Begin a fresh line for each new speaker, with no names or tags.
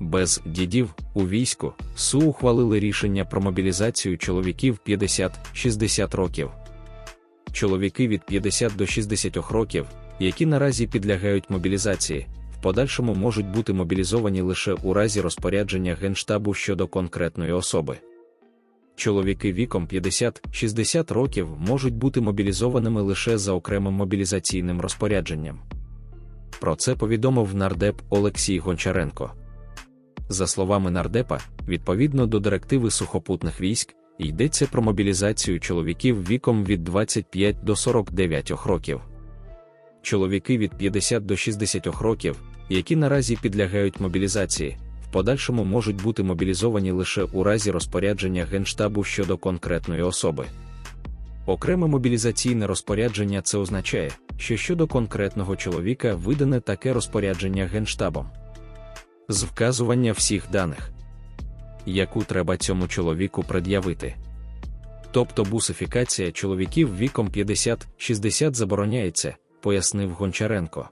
Без дідів у війську СУ ухвалили рішення про мобілізацію чоловіків 50-60 років. Чоловіки від 50 до 60 років, які наразі підлягають мобілізації, в подальшому можуть бути мобілізовані лише у разі розпорядження Генштабу щодо конкретної особи. Чоловіки віком 50-60 років можуть бути мобілізованими лише за окремим мобілізаційним розпорядженням. Про це повідомив нардеп Олексій Гончаренко. За словами нардепа, відповідно до директиви сухопутних військ, йдеться про мобілізацію чоловіків віком від 25 до 49 років. Чоловіки від 50 до 60 років, які наразі підлягають мобілізації, в подальшому можуть бути мобілізовані лише у разі розпорядження Генштабу щодо конкретної особи. Окреме мобілізаційне розпорядження це означає, що щодо конкретного чоловіка видане таке розпорядження Генштабом з вказування всіх даних, яку треба цьому чоловіку пред'явити. Тобто бусифікація чоловіків віком 50-60 забороняється, пояснив Гончаренко.